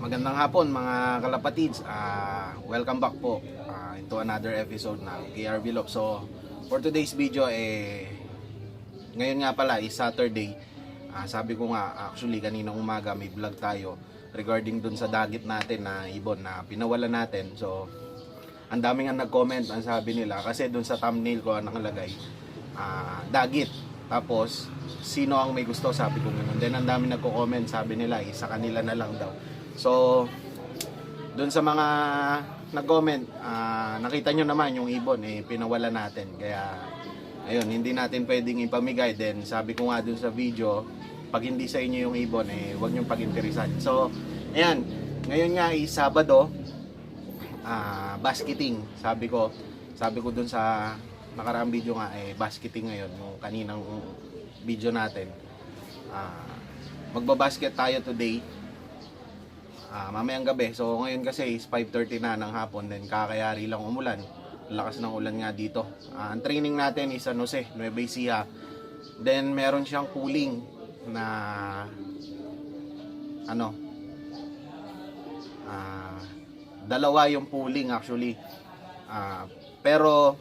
Magandang hapon mga kalapatids. Ah, welcome back po ah, into another episode ng KR Vlog. So, for today's video eh ngayon nga pala is Saturday. Ah, sabi ko nga actually kanina umaga may vlog tayo regarding dun sa dagit natin na ibon na pinawala natin. So, ang daming ang nag-comment ang sabi nila kasi dun sa thumbnail ko ang nakalagay ah, dagit. Tapos, sino ang may gusto? Sabi ko ganun. Then, ang dami nagko-comment. Sabi nila, eh, sa kanila na lang daw. So, doon sa mga nag-comment, ah, nakita nyo naman yung ibon, eh, pinawala natin. Kaya, ayun, hindi natin pwedeng ipamigay. Then, sabi ko nga doon sa video, pag hindi sa inyo yung ibon, eh, huwag nyo pag-interesan. So, ayan, ngayon nga is Sabado, ah, basketing. Sabi ko, sabi ko doon sa nakaraang video nga, eh, basketing ngayon, yung kaninang video natin. Ah, magbabasket tayo today ah, mamayang gabi. So ngayon kasi is 5.30 na ng hapon then kakayari lang umulan. Lakas ng ulan nga dito. Ah, ang training natin is San Jose, Nueva Ecija. Then meron siyang cooling na ano ah, dalawa yung pooling actually. Ah, pero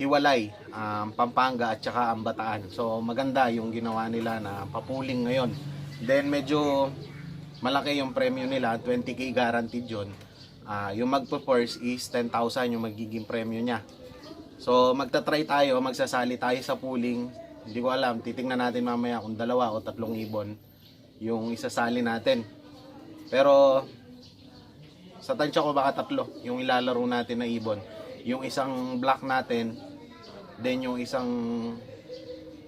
hiwalay ang Pampanga at saka ang Bataan. So maganda yung ginawa nila na papuling ngayon. Then medyo malaki yung premyo nila, 20k guaranteed yun. Ah, yung magpo-first is 10,000 yung magiging premyo niya. So magta-try tayo, magsasali tayo sa pooling. Hindi ko alam, titingnan natin mamaya kung dalawa o tatlong ibon yung isasali natin. Pero sa tansya ko baka tatlo yung ilalaro natin na ibon. Yung isang black natin, then yung isang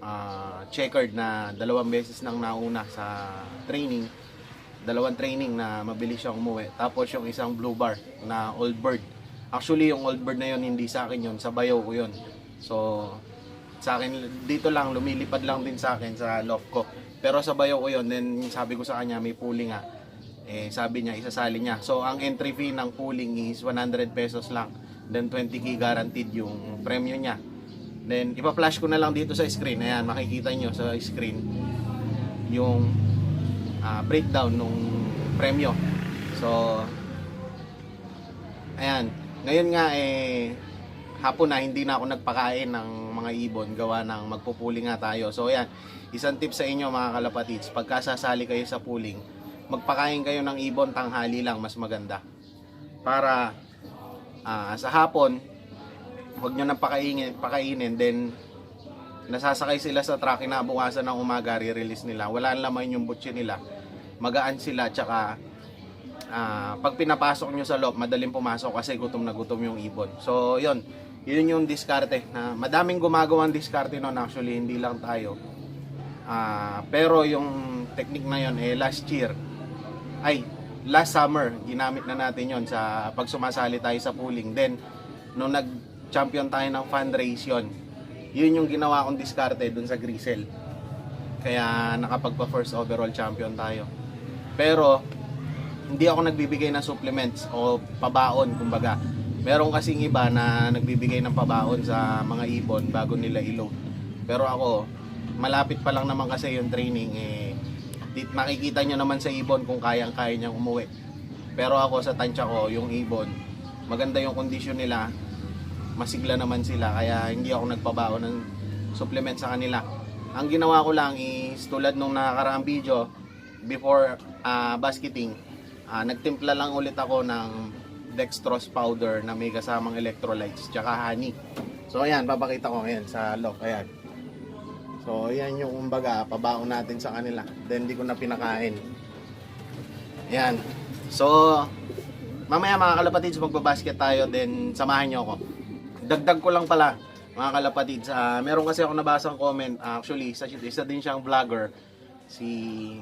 ah, checkered na dalawang beses nang nauna sa training dalawang training na mabilis siyang umuwi. Tapos yung isang blue bar na old bird. Actually, yung old bird na yun, hindi sa akin yun. Sa bayaw ko yun. So, sa akin, dito lang, lumilipad lang din sa akin sa loft ko. Pero sa bayaw ko yun, then sabi ko sa kanya, may pooling nga. Eh, sabi niya, isasali niya. So, ang entry fee ng pooling is 100 pesos lang. Then, 20k guaranteed yung premyo niya. Then, ipa-flash ko na lang dito sa screen. Ayan, makikita nyo sa screen yung ah, breakdown nung premyo. So, ayan. Ngayon nga eh, hapon na hindi na ako nagpakain ng mga ibon gawa ng magpupuling nga tayo. So, ayan. Isang tip sa inyo mga kalapatids, pagka sasali kayo sa puling, magpakain kayo ng ibon tanghali lang, mas maganda. Para ah, sa hapon, huwag nyo nang pakainin, pakainin, then nasasakay sila sa truck, inabukasan ng umaga, re-release nila. Wala ang laman yung butsi nila. Magaan sila, tsaka ah, pag pinapasok nyo sa loob, madaling pumasok kasi gutom na gutom yung ibon. So, yun. Yun yung diskarte. Na madaming gumagawang diskarte nun actually, hindi lang tayo. Ah, pero yung technique na yun, eh, last year, ay, last summer, ginamit na natin yon sa pag sumasali tayo sa pooling. Then, nung nag-champion tayo ng fundraise yun, yun yung ginawa kong diskarte dun sa Grisel. Kaya nakapagpa first overall champion tayo. Pero hindi ako nagbibigay ng supplements o pabaon kumbaga. Meron kasing iba na nagbibigay ng pabaon sa mga ibon bago nila i-load. Pero ako, malapit pa lang naman kasi yung training eh di, makikita nyo naman sa ibon kung kayang-kaya niyang umuwi. Pero ako sa tansya ko, yung ibon, maganda yung kondisyon nila, masigla naman sila kaya hindi ako nagpabao ng supplement sa kanila. Ang ginawa ko lang is tulad nung nakakaraang video before ah, basketing, ah, nagtimpla lang ulit ako ng dextrose powder na may kasamang electrolytes tsaka honey. So ayan, papakita ko ngayon sa lock. Ayan. So ayan yung kumbaga pabaon natin sa kanila. Then di ko na pinakain. Ayan. So mamaya mga kalapatids magbabasket tayo then samahan nyo ako dagdag ko lang pala mga kalapatids ah, meron kasi ako nabasang comment actually isa, isa din siyang vlogger si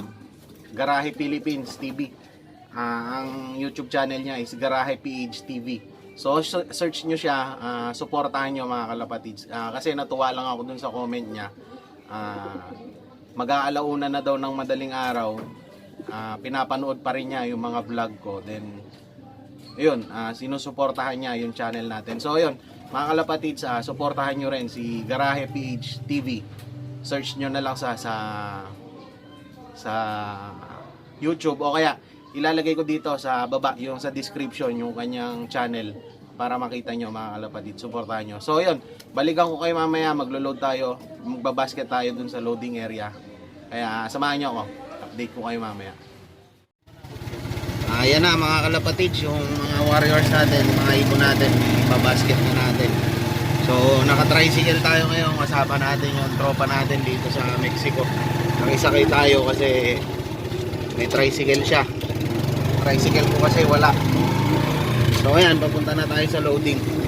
Garahe Philippines TV Ah, ang YouTube channel niya is Garahe PH TV so search nyo siya ah, suportahan nyo mga kalapatids Ah, kasi natuwa lang ako dun sa comment niya. Ah, mag-aalauna na daw ng madaling araw. Ah, pinapanood pa rin niya yung mga vlog ko. Then yun, ah, sinusuportahan niya yung channel natin. So, yun, mga kalapatids, ah, suportahan nyo rin si Garahe PH TV. Search nyo na lang sa sa sa YouTube o kaya ilalagay ko dito sa baba yung sa description yung kanyang channel para makita nyo mga kalapatid, supportahan nyo. So yun, balikan ko kayo mamaya, maglo-load tayo, magbabasket tayo dun sa loading area. Kaya samahan nyo ako, update ko kayo mamaya. Ayan na mga kalapatids, yung mga warriors natin, mga ibon natin, ibabasket na natin. So, naka-tricycle tayo ngayon, kasama natin yung tropa natin dito sa Mexico. Nakisakay tayo kasi may tricycle siya. Tricycle ko kasi wala. So, ayan, papunta na tayo sa loading.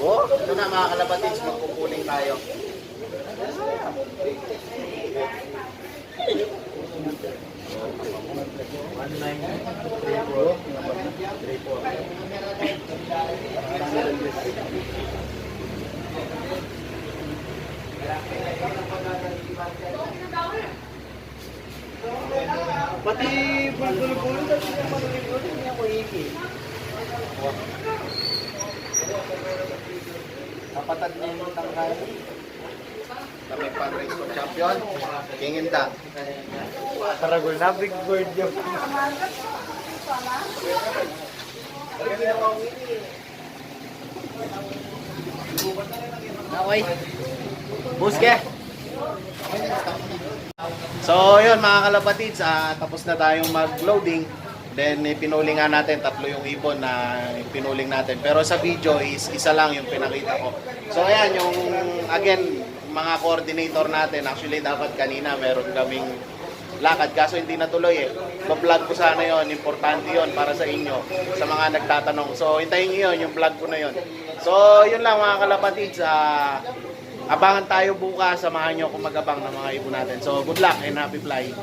Oh, ito na mga kalapatids, magpupuling tayo. Pati bulbul-bulbul sino yung matuling bulbul, hindi ako iki. Kapatad niya yung tangkay. Kami fundraise for champion. King Inda. Paragol na, big bird yun. Okay. Buske! So, yun mga kalapatids, ah, tapos na tayong mag-loading. Then, ipinuling nga natin, tatlo yung ibon na ipinuling natin. Pero sa video is isa lang yung pinakita ko. So, ayan, yung, again, mga coordinator natin, actually dapat kanina meron kaming lakad kaso hindi natuloy eh. Ba-vlog ko sana yon, importante yon para sa inyo sa mga nagtatanong. So hintayin niyo yun, yung vlog ko na yon. So yun lang mga kalapatids, ah, abangan tayo bukas, samahan niyo ako magabang ng mga ibon natin. So good luck and happy flying.